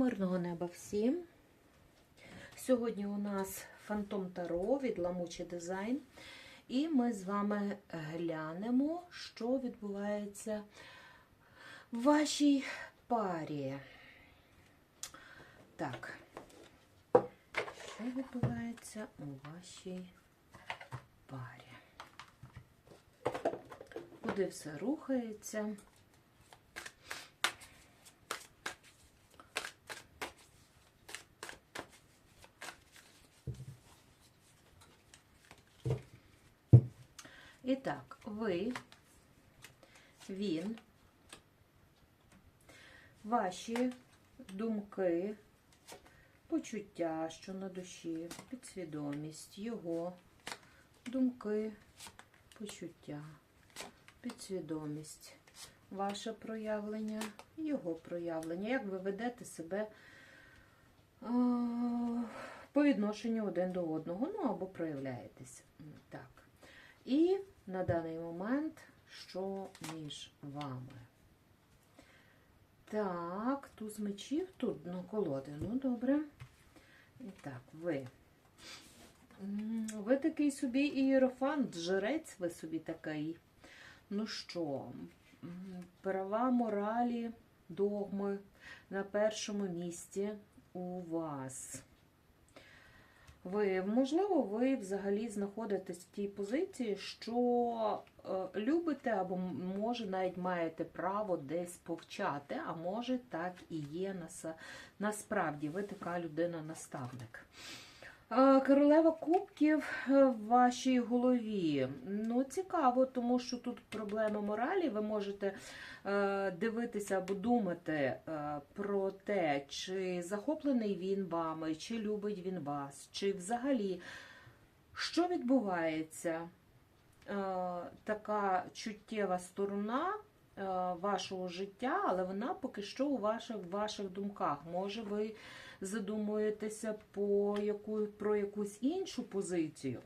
Мирного неба всім. Сьогодні у нас Фантом Таро від Ламучий дизайн. І ми з вами глянемо, що відбувається в вашій парі. Так, що відбувається у вашій парі? Куди все рухається? І так, ви, він, ваші думки, почуття, що на душі, підсвідомість, його думки, почуття, підсвідомість, ваше проявлення, його проявлення, як ви ведете себе а, по відношенню один до одного, ну або проявляєтесь. Так. І на даний момент, що між вами? Так, туз мечів тут на колоди. Ну, добре. І так, ви. Ви такий собі ієрофант, жрець ви собі такий. Ну що, права моралі, догми на першому місці у вас. Ви, можливо, ви взагалі знаходитесь в тій позиції, що е, любите або може навіть маєте право десь повчати, а може так і є наса- насправді. Ви така людина-наставник. Е, Королева кубків е, в вашій голові. Ну, цікаво, тому що тут проблема моралі. Ви можете е, дивитися або думати про те, чи захоплений він вами, чи любить він вас, чи взагалі що відбувається. Така чуттєва сторона вашого життя, але вона поки що у ваших, ваших думках. Може, ви задумуєтеся по яку, про якусь іншу позицію.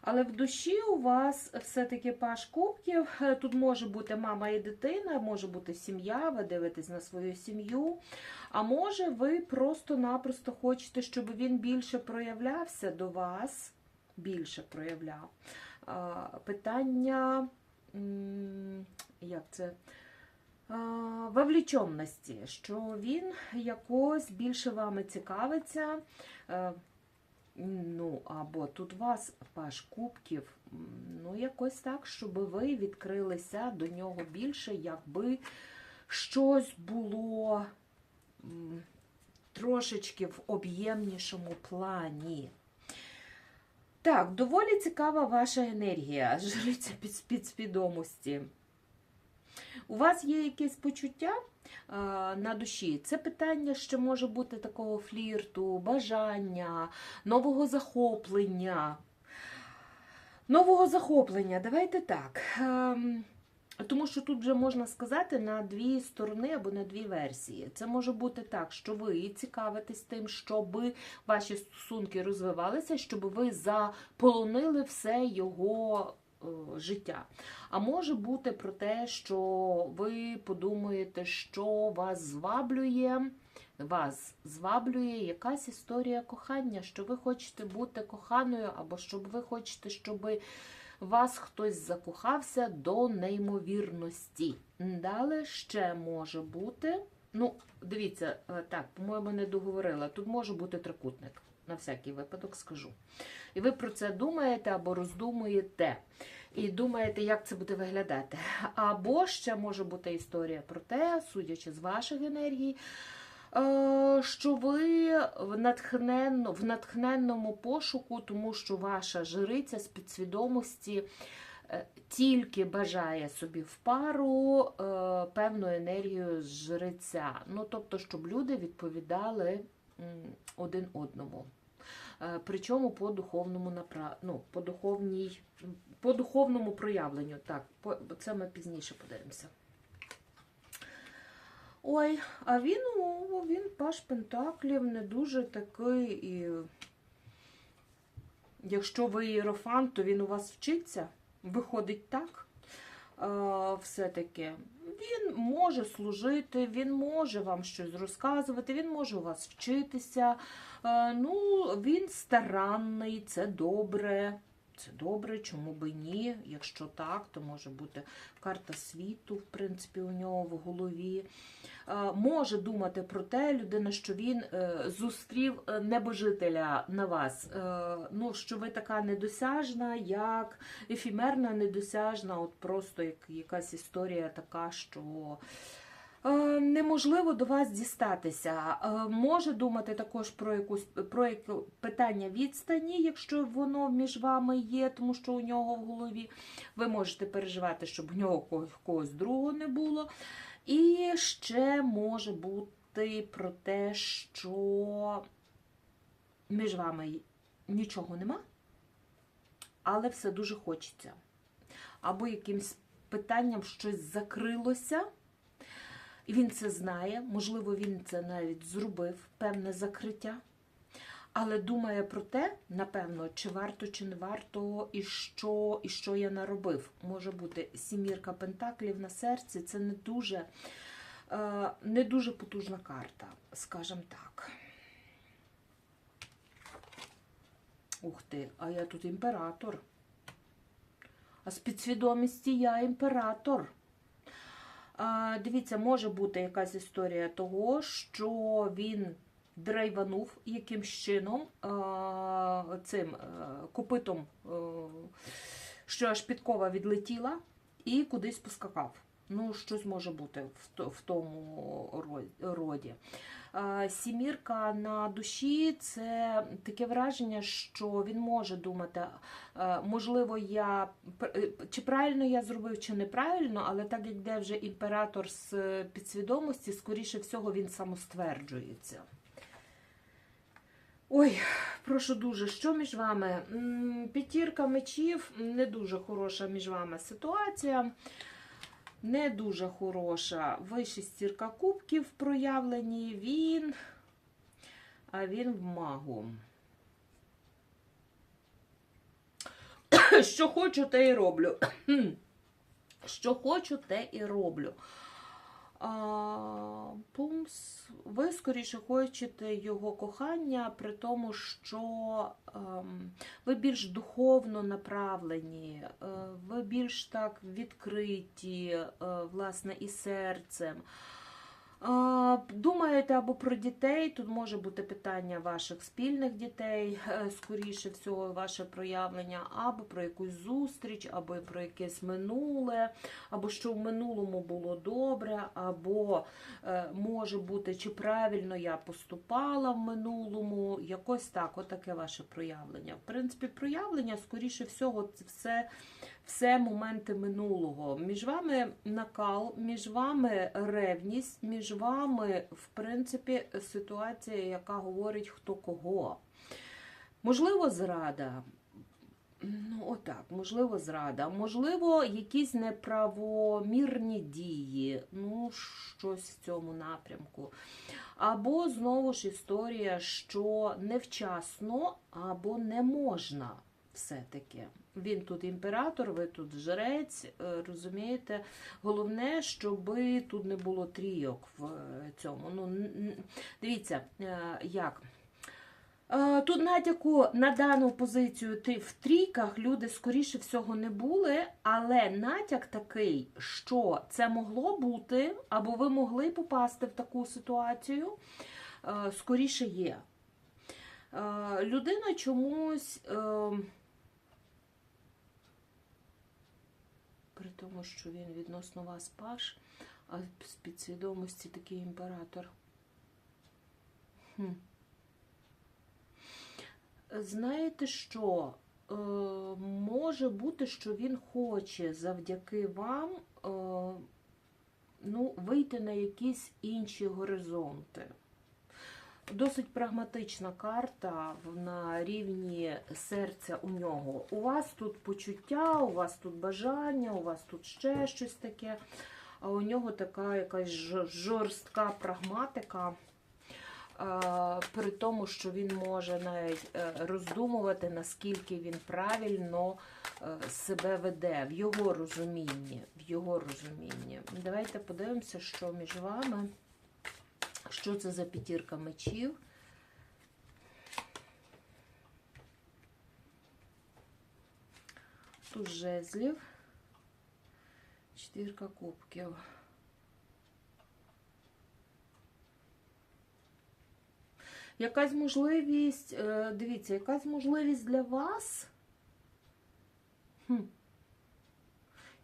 Але в душі у вас все-таки паш кубків. Тут може бути мама і дитина, може бути сім'я, ви дивитесь на свою сім'ю. А може, ви просто-напросто хочете, щоб він більше проявлявся до вас, більше проявляв. Питання, як це? Вовлічомності, що він якось більше вами цікавиться. Е, Ну, або тут вас паш кубків, ну, якось так, щоб ви відкрилися до нього більше, якби щось було трошечки в об'ємнішому плані. Так, доволі цікава ваша енергія, жриця під, підсвідомості. У вас є якесь почуття е, на душі? Це питання ще може бути такого флірту, бажання, нового захоплення. Нового захоплення, давайте так. Ем, тому що тут вже можна сказати на дві сторони або на дві версії. Це може бути так, що ви цікавитесь тим, щоб ваші стосунки розвивалися, щоб ви заполонили все його життя. А може бути про те, що ви подумаєте, що вас зваблює, вас зваблює якась історія кохання, що ви хочете бути коханою, або щоб ви хочете, щоб вас хтось закохався до неймовірності. Далі ще може бути. Ну, дивіться, е, так, по-моєму, не договорила. Тут може бути трикутник. На всякий випадок скажу. І ви про це думаєте або роздумуєте. І думаєте, як це буде виглядати. Або ще може бути історія про те, судячи з ваших енергій, е, що ви в, натхненно, в натхненному пошуку, тому що ваша жриця з підсвідомості е, тільки бажає собі в пару е, певну енергію з жриця. Ну, тобто, щоб люди відповідали один одному. Е, Причому по духовному напра... ну, по духовній, по духовному проявленню. Так, по... це ми пізніше подивимося. Ой, а він, о, він паш Пентаклів не дуже такий. І... Якщо ви іерофант, то він у вас вчиться. Виходить так. Все-таки він може служити, він може вам щось розказувати, він може у вас вчитися. Е, Ну, він старанний, це добре. Це добре, чому би ні? Якщо так, то може бути карта світу, в принципі, у нього в голові. Е, Може думати про те, людина, що він е, зустрів е, небожителя на вас. Ну, що ви така недосяжна, як ефімерна, недосяжна, от просто як якась історія така, що. Е, Неможливо до вас дістатися. Е, Може думати також про якусь про питання відстані, якщо воно між вами є, тому що у нього в голові ви можете переживати, щоб у нього когось, когось другого не було. І ще може бути про те, що між вами нічого нема, але все дуже хочеться. Або якимсь питанням щось закрилося. І він це знає, можливо, він це навіть зробив, певне закриття. Але думає про те, напевно, чи варто, чи не варто, і що, і що я наробив. Може бути сімірка пентаклів на серці це не дуже, е, не дуже потужна карта, скажімо так. Ух ти, а я тут імператор. А з підсвідомості я імператор. Дивіться, може бути якась історія того, що він драйванув якимсь чином цим копитом, що аж підкова відлетіла, і кудись поскакав. Ну, щось може бути в, тому роді. Сімірка на душі це таке враження, що він може думати, Можливо, я е, чи правильно я зробив, чи неправильно, але так як де вже імператор з підсвідомості, скоріше всього, він самостверджується. Ой, прошу дуже, що між вами? П'ятірка мечів, не дуже хороша між вами ситуація. Не дуже хороша. Ви стірка кубків проявлені, він, а він в магу. Що хочу, те і роблю. Що хочу, те і роблю. Пумс. Ви скоріше хочете його кохання, при тому, що ем, ви більш духовно направлені, е, ви більш так відкриті, е, власне, і серцем. Думаєте або про дітей, тут може бути питання ваших спільних дітей, е, скоріше всього, ваше проявлення, або про якусь зустріч, або про якесь минуле, або що в минулому було добре, або е, може бути, чи правильно я поступала в минулому, якось так, отаке ваше проявлення. В принципі, проявлення, скоріше всього, це все все моменти минулого. Між вами накал, між вами ревність, між вами, в принципі, ситуація, яка говорить хто кого. Можливо, зрада. Ну, отак, можливо, зрада, можливо, якісь неправомірні дії, ну, щось в цьому напрямку. Або знову ж історія, що невчасно або не можна все-таки. Він тут імператор, ви тут жрець, е, розумієте? Головне, щоб тут не було трійок в е, цьому. Ну, дивіться, е, як. Тут натяку на дану позицію в трійках люди, скоріше всього, не були, але натяк такий, що це могло бути, або ви могли попасти в таку ситуацію, скоріше є. Людина чомусь. При тому, що він відносно вас паш, а з підсвідомості такий імператор. Хм. Знаєте що? Е, може бути, що він хоче завдяки вам е, ну, вийти на якісь інші горизонти. Досить прагматична карта на рівні серця у нього. У вас тут почуття, у вас тут бажання, у вас тут ще щось таке. А у нього така якась жорстка прагматика. при тому, що він може навіть е, роздумувати, наскільки він правильно е, себе веде, в його розумінні. В його розумінні. Давайте подивимося, що між вами. Що це за п'ятірка мечів? Тут жезлів, четвірка кубків. Якась можливість, е, дивіться, якась можливість для вас. Хм.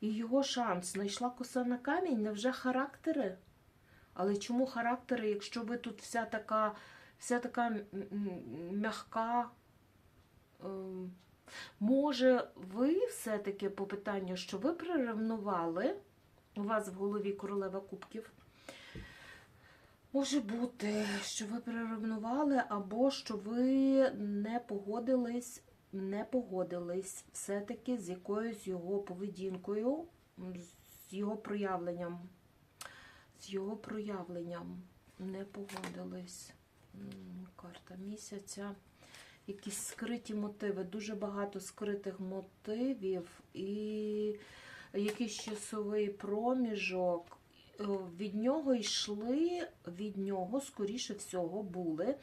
І його шанс. Знайшла коса на камінь, невже характери? Але чому характери, якщо ви тут вся така, вся така м'яка? Ем, Може, ви все-таки по питанню, що ви приревнували, у вас в голові королева кубків? Може бути, що ви приревнували, або що ви не погодились, не погодились все-таки з якоюсь його поведінкою, з його проявленням. З його проявленням не погодились. Карта місяця. Якісь скриті мотиви, дуже багато скритих мотивів і якийсь часовий проміжок. Е, Від нього йшли, від нього, скоріше всього, були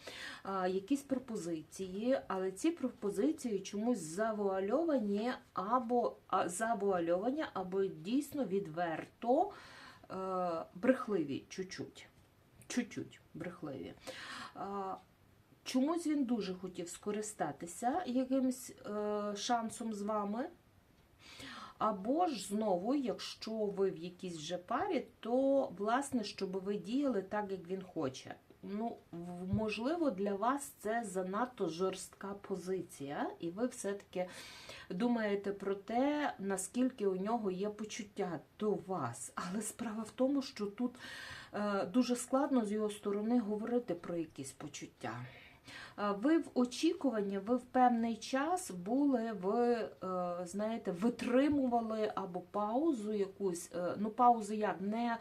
якісь пропозиції, але ці пропозиції чомусь завуальовані або завуальовані, або дійсно відверто брехливі, чуть-чуть. Чуть-чуть брехливі. А, Чомусь він дуже хотів скористатися якимось е, шансом з вами. Або ж знову, якщо ви в якійсь вже парі, то власне, щоб ви діяли так, як він хоче. Ну, можливо, для вас це занадто жорстка позиція, і ви все-таки думаєте про те, наскільки у нього є почуття до вас. Але справа в тому, що тут е, дуже складно з його сторони говорити про якісь почуття. Е, Ви в очікуванні, ви в певний час були, ви, е, знаєте, витримували або паузу якусь, ну паузу як, не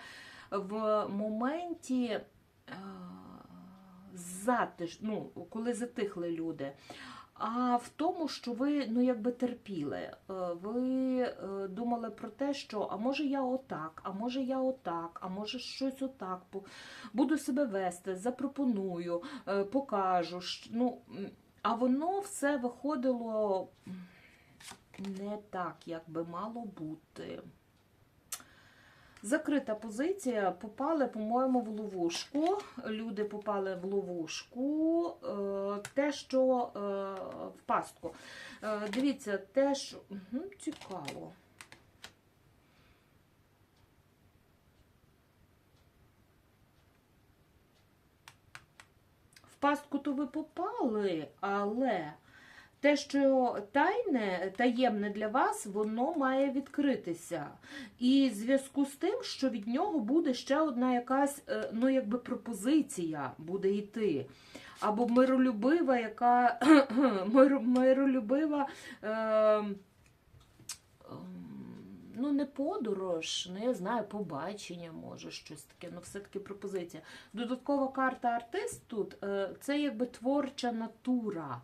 в моменті затиш, ну, коли затихли люди, а в тому, що ви ну, якби терпіли. Е, Ви е, думали про те, що а може я отак, а може я отак, а може щось отак буду себе вести, запропоную, е, покажу. Ну, а воно все виходило не так, як би мало бути. Закрита позиція. Попали, по-моєму, в ловушку. Люди попали в ловушку. Е, Те, що е, в пастку. Е, Дивіться, те, що Угу, цікаво. В пастку то ви попали, але те, що тайне, таємне для вас, воно має відкритися. І в зв'язку з тим, що від нього буде ще одна якась, е, ну, якби пропозиція буде йти. Або миролюбива, яка мир, миролюбива. Е, ем, Ну, не подорож, не я знаю, побачення, може, щось таке, ну все-таки пропозиція. Додаткова карта артист тут е, це якби творча натура.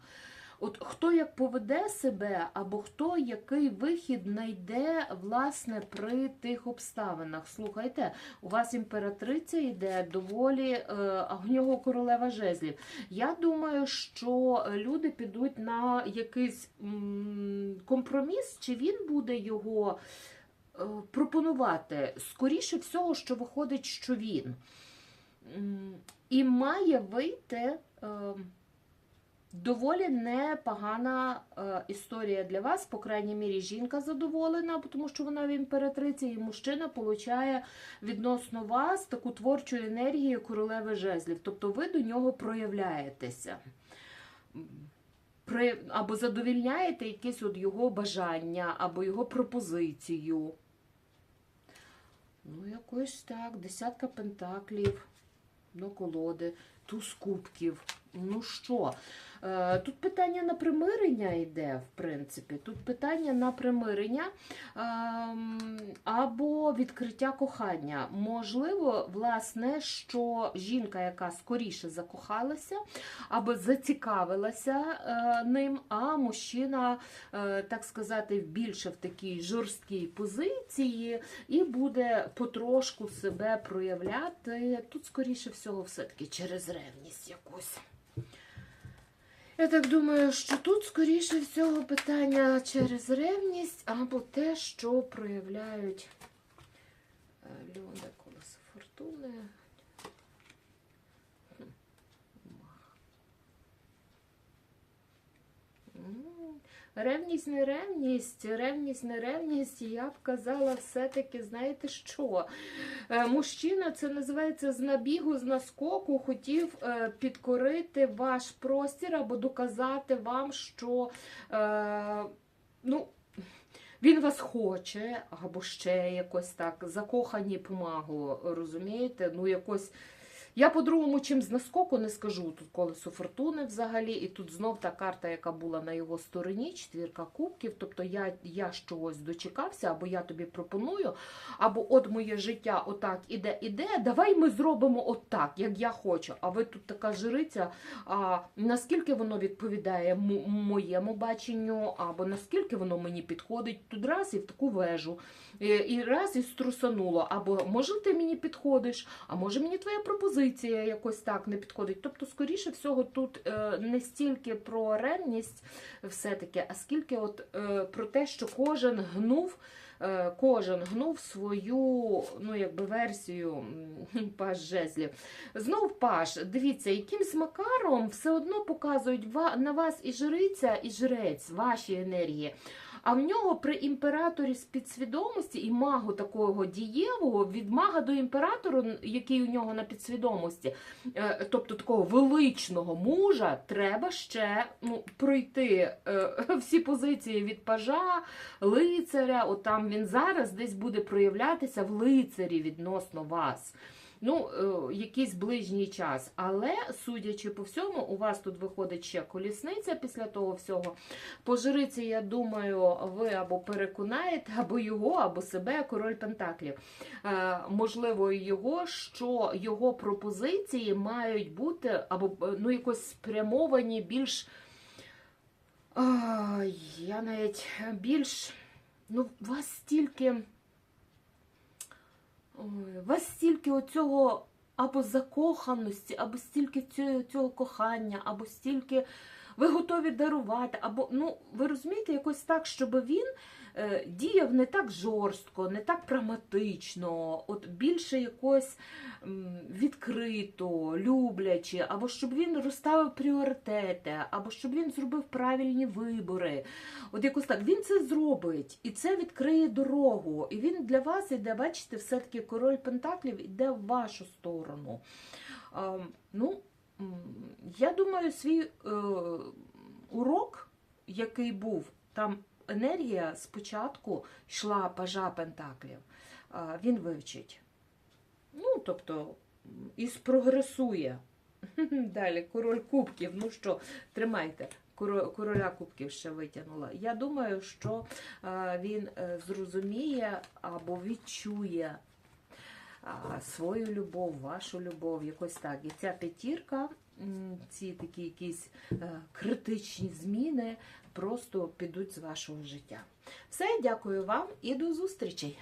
От хто як поведе себе, або хто який вихід знайде власне при тих обставинах. Слухайте, у вас імператриця йде доволі, е, а в нього королева жезлів. Я думаю, що люди підуть на якийсь компроміс, чи він буде його е, пропонувати. Скоріше всього, що виходить, що він. І має вийти. Доволі непогана е, історія для вас, по крайній мірі, жінка задоволена, тому що вона в імператриці, і мужчина получає відносно вас таку творчу енергію королеви жезлів. Тобто ви до нього проявляєтеся. При, або задовільняєте якесь от його бажання, або його пропозицію. Ну, якось так, десятка пентаклів, ну, колоди, туз кубків. Ну що? Е, Тут питання на примирення йде, в принципі. Тут питання на примирення ем, або відкриття кохання. Можливо, власне, що жінка, яка скоріше закохалася, або зацікавилася е, ним, а мужчина, е, так сказати, більше в такій жорсткій позиції і буде потрошку себе проявляти. Тут, скоріше всього, все-таки через ревність якусь. Я так думаю, що тут, скоріше всього, питання через ревність або те, що проявляють е, люди колесо фортуни. Хм. Мах. М, Ревність, не ревність, ревність, не ревність, я б казала, все-таки, знаєте що? Е, Мужчина, це називається з набігу, з наскоку, хотів е, підкорити ваш простір або доказати вам, що е, ну, він вас хоче, або ще якось так, закохані помагу, розумієте? Ну, якось. Я по-другому, чим з наскоку не скажу. Тут колесо фортуни взагалі, і тут знов та карта, яка була на його стороні, четвірка кубків. Тобто я, я чогось дочекався, або я тобі пропоную, або от моє життя отак іде, іде. Давай ми зробимо отак, як я хочу. А ви тут така жриця. А наскільки воно відповідає моєму баченню, або наскільки воно мені підходить, тут раз і в таку вежу, і раз і струсануло. Або може ти мені підходиш, а може мені твоя пропозиція якось так не підходить. Тобто, скоріше всього, тут е, не стільки про ревність, все-таки, а скільки от е, про те, що кожен гнув. е, Кожен гнув свою ну, якби версію м, паж жезлів. Знов паш, дивіться, якимсь макаром все одно показують на вас і жриця, і жрець, ваші енергії. А в нього при імператорі з підсвідомості і магу такого дієвого, від мага до імператору, який у нього на підсвідомості, е, тобто такого величного мужа, треба ще ну, пройти е, всі позиції від пажа, лицаря. От там він зараз десь буде проявлятися в лицарі відносно вас. Ну, е, якийсь ближній час. Але, судячи по всьому, у вас тут виходить ще колісниця після того всього. По жриці, я думаю, ви або переконаєте, або його, або себе, король Пентаклів. Е, можливо, його, що його пропозиції мають бути або е, ну, якось спрямовані більш. Я навіть більш. Ну, у вас стільки. Ой, вас стільки оцього або закоханості, або стільки цього, цього кохання, або стільки ви готові дарувати, або, ну, ви розумієте, якось так, щоб він е, діяв не так жорстко, не так прагматично, от більше якось м, відкрито, любляче, або щоб він розставив пріоритети, або щоб він зробив правильні вибори. От якось так він це зробить, і це відкриє дорогу. І він для вас іде, бачите, все-таки король Пентаклів іде в вашу сторону. А, ну, я думаю, свій е, урок, який був, там енергія спочатку йшла пажа Пентаклів, а, він вивчить. Ну, тобто, і спрогресує. Далі, король кубків. Ну що, тримайте. Короля кубків ще витягнула. Я думаю, що е, він е, зрозуміє або відчує свою любов, вашу любов, якось так. І ця п'ятірка, ці такі якісь е, критичні зміни просто підуть з вашого життя. Все, дякую вам і до зустрічей!